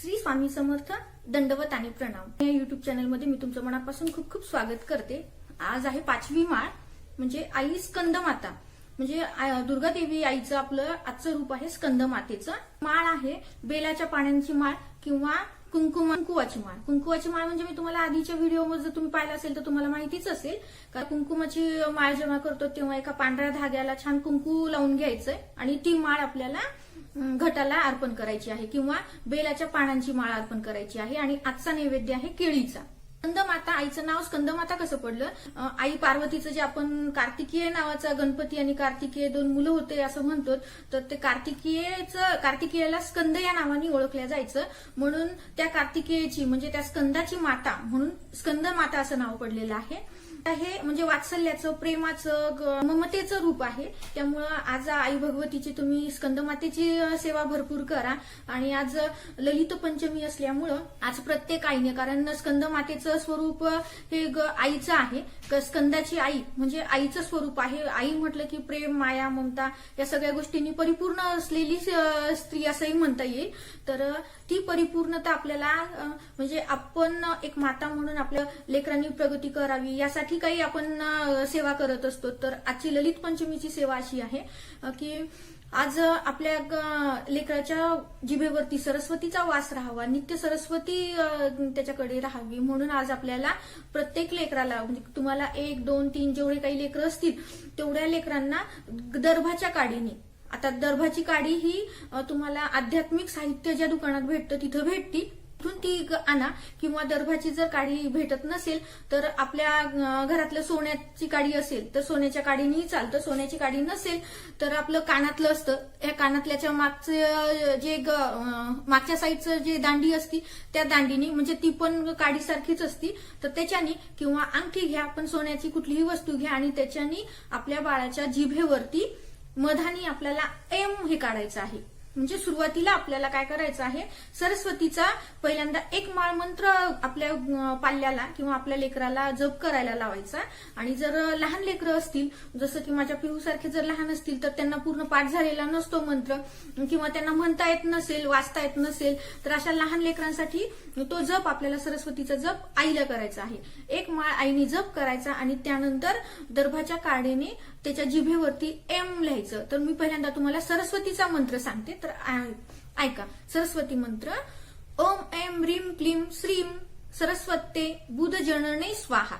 श्री स्वामी समर्थ दंडवत आणि प्रणाम. या युट्यूब चॅनलमध्ये मी तुमचं मनापासून खूप खूप स्वागत करते. आज आहे पाचवी माळ म्हणजे आई स्कंद माता. म्हणजे दुर्गा देवी आईचं आपलं आजचं रूप आहे स्कंद मातेचं. माळ आहे बेलाच्या पाण्यांची माळ किंवा कुंकुम कुंकुवाची माळ कुंकुवाची माळ म्हणजे मी तुम्हाला आधीच्या व्हिडिओमध्ये जर तुम्ही पाहिलं असेल तर तुम्हाला माहितीच असेल. कारण कुंकुमाची माळ जेव्हा करतो तेव्हा एका पांढऱ्या धाग्याला छान कुंकू लावून घ्यायचंय आणि ती माळ आपल्याला घटाला अर्पण करायची आहे किंवा बेलाच्या पानांची माळ अर्पण करायची आहे आणि आजचा नैवेद्य आहे केळीचा. स्कंदमाता आईचं नाव स्कंदमाता कसं पडलं? आई पार्वतीचं जे आपण कार्तिकीय नावाचा गणपती आणि कार्तिकेय दोन मुलं होते असं म्हणतो तर ते कार्तिकीयचं कार्तिकेयाला स्कंद या नावाने ओळखल्या जायचं. म्हणून त्या कार्तिकेयची म्हणजे त्या स्कंदाची माता म्हणून स्कंदमाता असं नाव पडलेलं आहे. हे म्हणजे वात्सल्याचं प्रेमाचं ग- ममतेचं रूप आहे. त्यामुळं आज आई भगवतीची तुम्ही स्कंदमातेची सेवा भरपूर करा. आणि आज ललित पंचमी असल्यामुळं आज प्रत्येक आईने कारण स्कंदमातेचं स्वरूप हे ग- आईचं आहे. स्कंदाची आई म्हणजे आईचं स्वरूप आहे. आई म्हटलं की प्रेम माया ममता या सगळ्या गोष्टींनी परिपूर्ण असलेली स्त्री असंही म्हणता येईल. तर ती परिपूर्णता आपल्याला म्हणजे आपण एक माता म्हणून आपल्या लेकरांनी प्रगती करावी. यासाठी काही आपण सेवा करत असतो तर आजची ललित पंचमीची सेवा अशी आहे की आज आपल्या लेकराच्या जिभेवरती सरस्वतीचा वास राहावा नित्य सरस्वती त्याच्याकडे राहावी. म्हणून आज आपल्याला प्रत्येक लेकराला म्हणजे तुम्हाला एक दोन तीन जेवढे काही लेकरं असतील तेवढ्या लेकरांना दर्भाच्या काडीने. आता दर्भाची काडी ही तुम्हाला आध्यात्मिक साहित्य ज्या दुकानात भेटतं तिथं भेटती. ती आणा किंवा दर्भाची जर काडी भेटत नसेल तर आपल्या घरातलं सोन्याची काडी असेल तर सोन्याच्या काडीनेही चालतं. सोन्याची काडी नसेल तर आपलं कानातलं असतं. या कानातल्याच्या मागचं जे ग- मागच्या साईडचं जे दांडी असती त्या दांडीनी म्हणजे ती पण काडीसारखीच असती. तर त्याच्यानी किंवा अंगठी घ्या पण सोन्याची कुठलीही वस्तू घ्या आणि त्याच्यानी आपल्या बाळाच्या जिभेवरती मधानी आपल्याला एम हे काढायचं आहे. म्हणजे सुरुवातीला आपल्याला काय करायचं आहे? सरस्वतीचा पहिल्यांदा एक माळ मंत्र आपल्या पाल्याला किंवा आपल्या लेकराला जप करायला लावायचा. आणि जर लहान लेकरं असतील जसं की माझ्या पिहूसारखे जर लहान असतील तर त्यांना पूर्ण पाठ झालेला नसतो मंत्र. किंवा त्यांना म्हणता येत नसेल वाचता येत नसेल तर अशा लहान लेकरांसाठी तो जप आपल्याला सरस्वतीचा जप आईला करायचा आहे. एक माळ आईने जप करायचा आणि त्यानंतर दर्भाच्या काडेने त्याच्या जिभेवरती एम लिहायचं. तर मी पहिल्यांदा तुम्हाला सरस्वतीचा मंत्र सांगते. तर ऐका. सरस्वती मंत्र ओम एम रीम क्लीम श्रीम सरस्वते बुध जनने स्वाहा.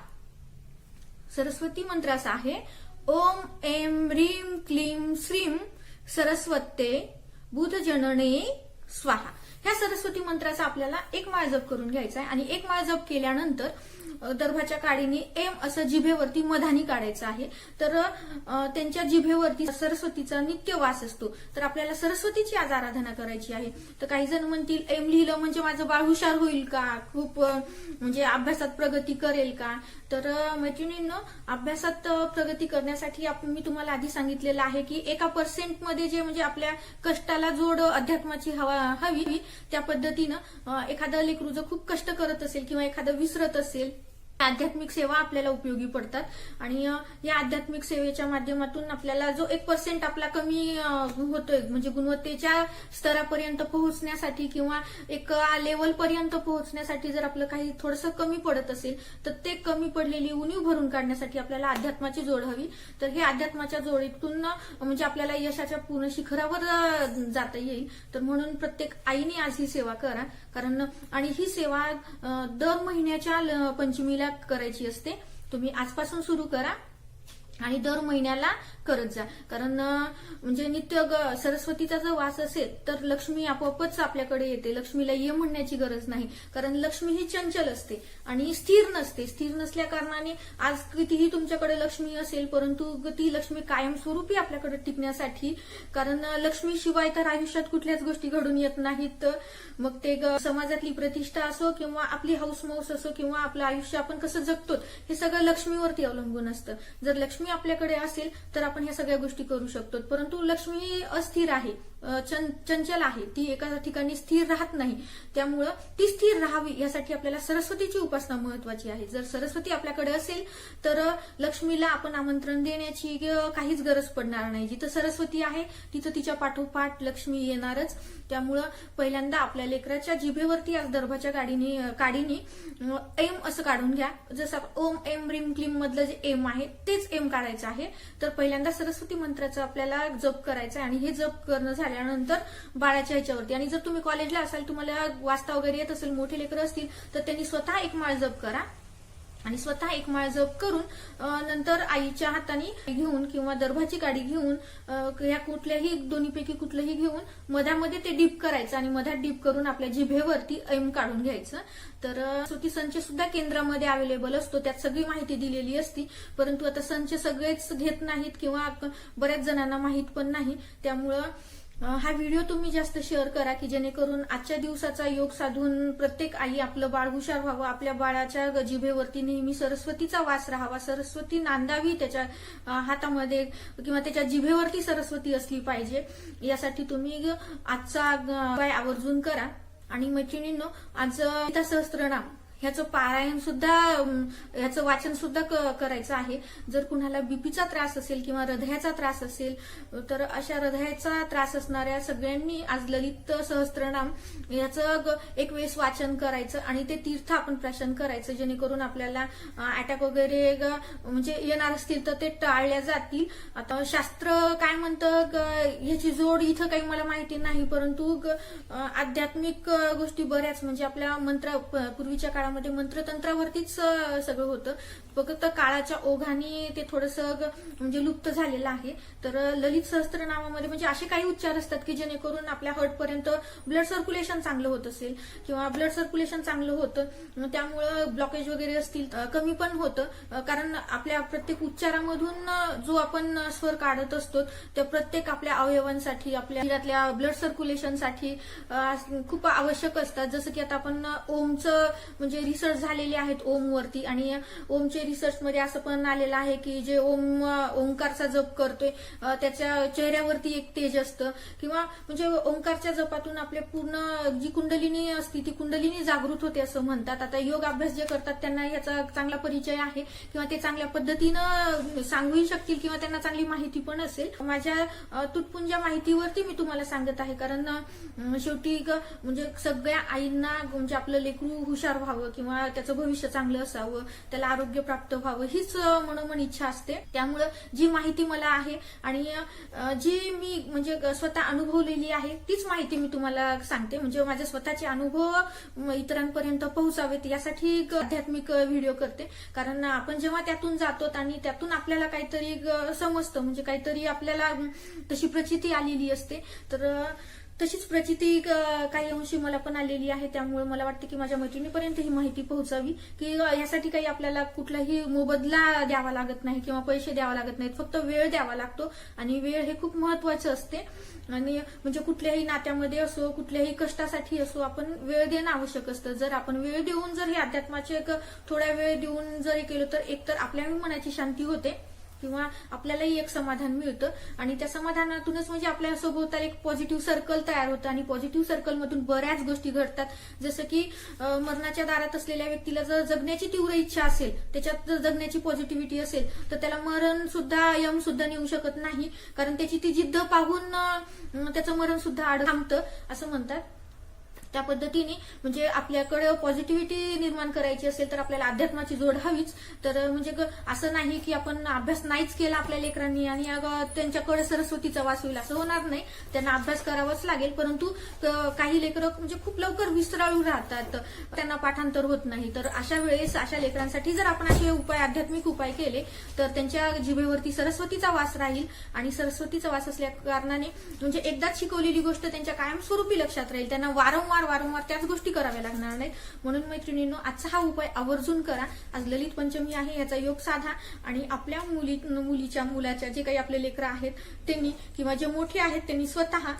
सरस्वती मंत्र असा आहे. ओम एम रीम क्लीम श्रीम सरस्वते बुध जनने स्वाहा. ह्या सरस्वती मंत्राचा आपल्याला एक माळ जप करून घ्यायचा आहे. आणि एक माळ जप केल्यानंतर दर्भाच्या काडीने एम असं जिभेवरती मधानी काढायचं आहे. तर त्यांच्या जिभेवरती सरस्वतीचा नित्य वास असतो. तर आपल्याला सरस्वतीची आज आराधना करायची आहे. तर काही जण म्हणतील एम लिहिलं म्हणजे माझं बाळ हुशार होईल का? खूप म्हणजे अभ्यासात प्रगती करेल का? तर अ, मैत्रिणींनो अभ्यासात प्रगती करण्यासाठी आपण मी तुम्हाला आधी सांगितलेलं आहे की एका पर्सेंटमध्ये जे म्हणजे आपल्या कष्टाला जोड अध्यात्माची हवा हवी त्या पद्धतीनं एखादं लेकरू जर खूप कष्ट करत असेल किंवा एखादं विसरत असेल आध्यात्मिक सेवा आपल्याला उपयोगी पडतात. आणि या आध्यात्मिक सेवेच्या माध्यमातून आपल्याला जो एक पर्सेंट आपला कमी होतोय म्हणजे गुणवत्तेच्या स्तरापर्यंत पोहोचण्यासाठी किंवा एक लेवल पर्यंत पोहोचण्यासाठी जर आपलं काही थोडंसं कमी पडत असेल तर ते कमी पडलेली उणीव भरून काढण्यासाठी आपल्याला अध्यात्माची जोड हवी. तर हे अध्यात्माच्या जोडीतून म्हणजे आपल्याला यशाच्या पूर्ण शिखरावर जाता येईल. तर म्हणून प्रत्येक आईने आज ही सेवा करा. कारण आणि ही सेवा दर महिन्याच्या ल- पंचमीला करायची असते. तुम्ही आजपासून सुरू करा. आणि दर महिन्याला करत जा. कारण म्हणजे नित्य ग- सरस्वतीचा जर वास असेल तर लक्ष्मी आपोआपच आपल्याकडे येते. लक्ष्मीला ये म्हणण्याची गरज नाही. कारण लक्ष्मी ही चंचल असते आणि स्थिर नसते. स्थिर नसल्या कारणाने आज कितीही तुमच्याकडे लक्ष्मी असेल परंतु ती लक्ष्मी कायमस्वरूपी आपल्याकडे टिकण्यासाठी कारण लक्ष्मीशिवाय तर आयुष्यात कुठल्याच गोष्टी घडून येत नाहीत. मग ते ग- समाजातली प्रतिष्ठा असो किंवा आपली हाऊसमाऊस असो किंवा आपलं आयुष्य आपण कसं जगतो हे सगळं लक्ष्मीवरती अवलंबून असतं. जर लक्ष्मी आपल्याकडे असेल तर आपण ह्या सगळ्या गोष्टी करू शकतो. परंतु लक्ष्मी अस्थिर आहे. चंचल आहे. ती एका ठिकाणी स्थिर राहत नाही. त्यामुळं ती स्थिर राहावी यासाठी आपल्याला सरस्वतीची उपासना महत्वाची आहे. जर सरस्वती आपल्याकडे असेल तर लक्ष्मीला आपण आमंत्रण देण्याची काहीच गरज पडणार नाही. जिथं सरस्वती आहे तिथं तिच्या पाठोपाठ लक्ष्मी येणारच. त्यामुळं पहिल्यांदा आपल्या लेकराच्या जिभेवरती आज दर्भाच्या गाडीने काडीने एम असं काढून घ्या. जसं आपण ओम एम रिम क्लीम मधलं जे एम आहे तेच एम काढायचं आहे. तर पहिल्यांदा सरस्वती मंत्राचं आपल्याला जप करायचं आहे आणि हे जप करणं झाल्यानंतर बाळाच्या ह्याच्यावरती. आणि जर तुम्ही कॉलेजला असाल तुम्हाला वाचता वगैरे येत असेल मोठे लेकर असतील तर त्यांनी स्वतः एक माळ जप करा. आणि स्वतः एक माळ जप करून नंतर आईच्या हाताने घेऊन किंवा दर्भाची गाडी घेऊन या ह्या कुठल्याही दोन्हीपैकी कुठलंही घेऊन मधामध्ये ते डीप करायचं आणि मधात डीप करून आपल्या जिभेवरती ऐम काढून घ्यायचं. तर अ, श्रुती संच सुद्धा केंद्रामध्ये अवेलेबल असतो. त्यात सगळी माहिती दिलेली असती. परंतु आता संच सगळेच घेत नाहीत किंवा बऱ्याच जणांना माहीत पण नाही. त्यामुळं हा व्हिडिओ तुम्ही जास्त शेअर करा की जेणेकरून आजच्या दिवसाचा योग साधून प्रत्येक आई आपलं बाळ हुशार व्हावं आपल्या बाळाच्या जिभेवरती नेहमी सरस्वतीचा वास राहावा. सरस्वती नांदावी त्याच्या हातामध्ये किंवा त्याच्या जिभेवरती सरस्वती असली पाहिजे. यासाठी तुम्ही आजचा उपाय आवर्जून करा. आणि मैत्रिणींनो आज गीता सहस्त्रनाम. ह्याचं पारायण सुद्धा ह्याचं वाचन सुद्धा करायचं आहे. जर कुणाला बीपीचा त्रास असेल किंवा हृदयाचा त्रास असेल तर अशा हृदयाचा त्रास असणाऱ्या सगळ्यांनी आज ललित सहस्त्रनाम याचं एक वेळेस वाचन करायचं आणि ते तीर्थ आपण प्राशन करायचं जेणेकरून आपल्याला अटॅक वगैरे ग- म्हणजे येणार असतील तर ते टाळल्या जातील. आता शास्त्र काय म्हणतं ग- ह्याची जोड इथं काही मला माहिती नाही परंतु ग- आध्यात्मिक गोष्टी बऱ्याच म्हणजे आपल्या मंत्र पूर्वीच्या काळात काळामध्ये मंत्रतंत्रावरतीच सगळं होतं. फक्त काळाच्या ओघाने ते थोडस म्हणजे लुप्त झालेलं आहे. तर ललित ललित सहस्त्रनामामध्ये म्हणजे असे काही उच्चार असतात की जेणेकरून आपल्या हर्ट पर्यंत ब्लड सर्क्युलेशन चांगलं होत असेल किंवा ब्लड सर्क्युलेशन चांगलं होतं. त्यामुळं ब्लॉकेज वगैरे असतील कमी पण होतं. कारण आपल्या प्रत्येक उच्चारामधून जो आपण स्वर काढत असतो त्या प्रत्येक आपल्या अवयवांसाठी आपल्या शरीरातल्या ब्लड सर्क्युलेशनसाठी खूप आवश्यक असतात. जसं की आता आपण ओमचं म्हणजे रिसर्च झालेले आहेत ओमवरती आणि ओमचे रिसर्चमध्ये असं पण आलेलं आहे की जे ओम ओंकारचा जप करतोय त्याच्या चेहऱ्यावरती एक तेज असतं. किंवा म्हणजे ओंकारच्या जपातून आपले पूर्ण जी कुंडलिनी असती ती कुंडलिनी जागृत होते असं म्हणतात. आता योग अभ्यास जे करतात त्यांना याचा चांगला परिचय आहे किंवा ते चांगल्या पद्धतीनं सांगूही शकतील किंवा त्यांना चांगली माहिती पण असेल. माझ्या तुटपुंज्या माहितीवरती मी तुम्हाला सांगत आहे. कारण शेवटी ग- म्हणजे सगळ्या आईंना म्हणजे आपलं लेकरू हुशार व्हावं. किंवा त्याचं भविष्य चांगलं असावं त्याला आरोग्य प्राप्त व्हावं हीच मनोमन इच्छा असते. त्यामुळं जी माहिती मला आहे आणि जी मी म्हणजे स्वतः अनुभवलेली आहे तीच माहिती मी तुम्हाला सांगते. म्हणजे माझे स्वतःचे अनुभव इतरांपर्यंत पोहोचावेत यासाठी एक आध्यात्मिक व्हिडिओ करते. कारण आपण जेव्हा त्यातून जातो आणि त्यातून आपल्याला काहीतरी समजतं. म्हणजे काहीतरी आपल्याला तशी प्रचिती आलेली असते. तर तशीच प्रचिती काही अंशी मला पण आलेली आहे. त्यामुळे मला वाटतं की माझ्या मैत्रिणीपर्यंत ही माहिती पोहोचावी की यासाठी काही आपल्याला कुठलाही मोबदला द्यावा लागत नाही किंवा पैसे द्यावा लागत नाहीत. फक्त वेळ द्यावा लागतो आणि वेळ हे खूप महत्वाचं असते. आणि म्हणजे कुठल्याही नात्यामध्ये असो कुठल्याही कष्टासाठी असो आपण वेळ देणं आवश्यक असतं. जर आपण वेळ देऊन जर हे अध्यात्माचे एक थोड्या वेळ देऊन जर हे केलं तर एकतर आपल्या मनाची शांती होते. किंवा आपल्यालाही एक समाधान मिळतं. आणि त्या समाधानातूनच म्हणजे आपल्यासोबत एक पॉझिटिव्ह सर्कल तयार होतं आणि पॉझिटिव्ह सर्कलमधून बऱ्याच गोष्टी घडतात. जसं की मरणाच्या दारात असलेल्या व्यक्तीला जर जगण्याची तीव्र इच्छा असेल त्याच्यात जर जगण्याची पॉझिटिव्हिटी असेल तर त्याला मरण सुद्धा यम सुद्धा नेऊ शकत नाही. कारण त्याची ती जिद्द पाहून त्याचं मरण सुद्धा आड थांबतं असं म्हणतात. त्या पद्धतीने म्हणजे आपल्याकडे पॉझिटिव्हिटी निर्माण करायची असेल तर आपल्याला अध्यात्माची जोड हवीच. तर म्हणजे ग- असं नाही की आपण अभ्यास नाहीच केला आपल्या लेकरांनी आणि त्यांच्याकडे सरस्वतीचा वास होईल असं होणार नाही. त्यांना अभ्यास करावाच लागेल. परंतु काही लेकरं म्हणजे खूप लवकर विसराळू राहतात. त्यांना पाठांतर होत नाही. तर अशा वेळेस अशा लेकरांसाठी जर आपण असे उपाय आध्यात्मिक उपाय केले तर त्यांच्या जिभेवरती सरस्वतीचा वास राहील. आणि सरस्वतीचा वास असल्या कारणाने म्हणजे एकदाच शिकवलेली गोष्ट त्यांच्या कायमस्वरूपी लक्षात राहील. त्यांना वारंवार वारंवार त्याच गोष्टी कराव्या लागणार नाहीत. म्हणून मैत्रिणींनो आजचा हा उपाय आवर्जून करा. आज ललित पंचमी आहे याचा योग साधा. आणि आपल्या मुली मुलीच्या मुलाच्या जे काही आपले लेकरं आहेत त्यांनी किंवा जे मोठे आहेत त्यांनी स्वतः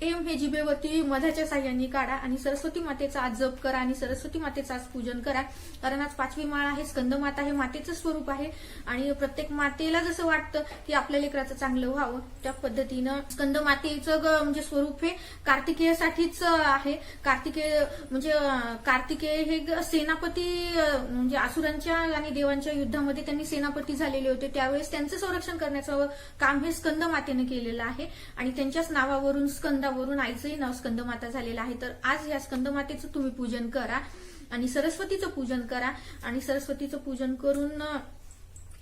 एम हे जिभेवरती मधाच्या साह्याने काढा आणि सरस्वती मातेचा आज जप करा आणि सरस्वती मातेचं आज पूजन करा. कारण आज पाचवी माळ आहे स्कंद माता हे मातेचं स्वरूप आहे. आणि प्रत्येक मातेला जसं वाटतं की आपल्या लेकराचं चांगलं व्हावं त्या पद्धतीनं स्कंद मातेचं म्हणजे स्वरूप हे कार्तिकेयसाठीच आहे. कार्तिकेय म्हणजे कार्तिकेय हे ग- सेनापती म्हणजे असुरांच्या आणि देवांच्या युद्धामध्ये त्यांनी सेनापती झालेले होते. त्यावेळेस त्यांचं संरक्षण करण्याचं काम हे स्कंदमातेनं केलेलं आहे. आणि त्यांच्याच नावावरून स्कंद स्कंदावरून आईचंही नाव स्कंदमाता झालेलं आहे. तर आज या स्कंदमातेचं तुम्ही पूजन करा आणि सरस्वतीचं पूजन करा. आणि सरस्वतीचं पूजन करून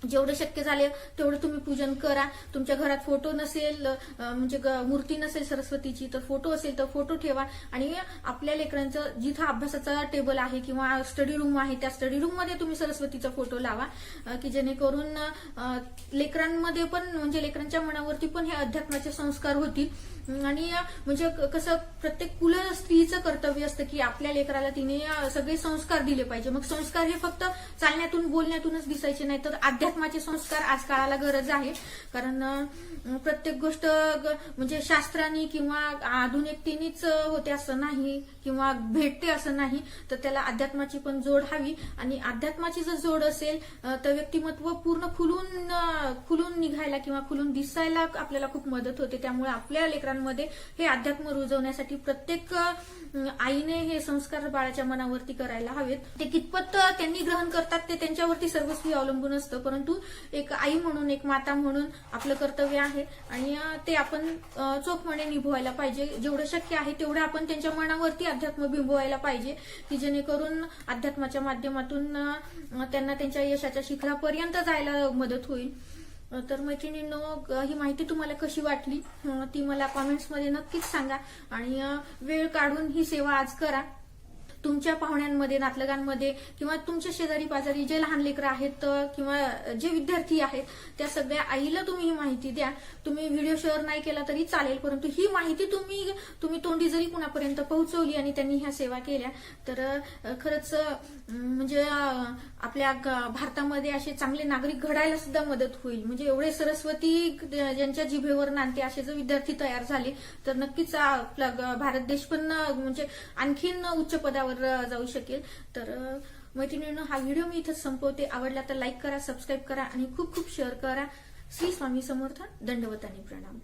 जेवढं शक्य झाले तेवढं तुम्ही पूजन करा. तुमच्या घरात फोटो नसेल म्हणजे ग- मूर्ती नसेल सरस्वतीची तर फोटो असेल तर फोटो ठेवा. आणि आपल्या लेकरांचं जिथं अभ्यासाचा टेबल आहे किंवा स्टडी रूम आहे त्या स्टडी रूममध्ये तुम्ही सरस्वतीचा फोटो लावा. की जेणेकरून लेकरांमध्ये पण म्हणजे लेकरांच्या मनावरती पण हे अध्यात्माचे संस्कार होतील. आणि म्हणजे क- कसं प्रत्येक कुल स्त्रीचं कर्तव्य असतं की आपल्या लेकराला तिने सगळे संस्कार दिले पाहिजे. मग संस्कार हे फक्त चालण्यातून बोलण्यातूनच दिसायचे नाही तर अध्यात्माचे संस्कार आज काळाला गरज आहे. कारण प्रत्येक गोष्ट म्हणजे शास्त्राने किंवा आधुनिकतेनेच होते असं नाही किंवा भेटते असं नाही तर त्याला अध्यात्माची पण जोड हवी. आणि अध्यात्माची जर जोड असेल तर व्यक्तिमत्व पूर्ण खुलून खुलून निघायला किंवा खुलून दिसायला आपल्याला खूप मदत होते. त्यामुळे आपल्या लेकरांमध्ये हे अध्यात्म रुजवण्यासाठी प्रत्येक आईने हे संस्कार बाळाच्या मनावरती करायला हवेत. ते कितपत त्यांनी ग्रहण करतात ते त्यांच्यावरती सर्वस्वी अवलंबून असतं. परंतु परंतु एक आई म्हणून एक माता म्हणून आपलं कर्तव्य आहे आणि ते आपण चोखपणे निभवायला पाहिजे. जेवढं शक्य आहे तेवढं आपण त्यांच्या मनावरती अध्यात्म बिंबवायला पाहिजे की जेणेकरून अध्यात्माच्या माध्यमातून त्यांना त्यांच्या यशाच्या शिखरापर्यंत जायला मदत होईल. तर मैत्रिणींनो ही माहिती तुम्हाला कशी वाटली? ती मला कॉमेंट्समध्ये नक्कीच सांगा. आणि वेळ काढून ही सेवा आज करा. तुमच्या पाहुण्यांमध्ये नातलगांमध्ये किंवा तुमच्या शेजारी पाजारी जे लहान लेकरं आहेत किंवा जे विद्यार्थी आहेत त्या सगळ्या आईला तुम्ही ही माहिती द्या. तुम्ही व्हिडिओ शेअर नाही केला तरी चालेल परंतु ही माहिती तुम्ही तुम्ही तोंडी जरी कुणापर्यंत पोहोचवली आणि त्यांनी ह्या सेवा केल्या तर खरंच म्हणजे आपल्या भारतामध्ये असे चांगले नागरिक घडायला सुद्धा मदत होईल. म्हणजे एवढे सरस्वती ज्यांच्या जिभेवर नांदते असे जर विद्यार्थी तयार झाले तर नक्कीच आपला भारत देश पण म्हणजे आणखीन उच्च पदावर वर जाऊ शकेल. तर मैत्रिणींनो हा व्हिडिओ मी इथं संपवते. आवडला तर लाईक करा सबस्क्राईब करा आणि खूप खूप शेअर करा. श्री स्वामी समर्थ दंडवतानी प्रणाम.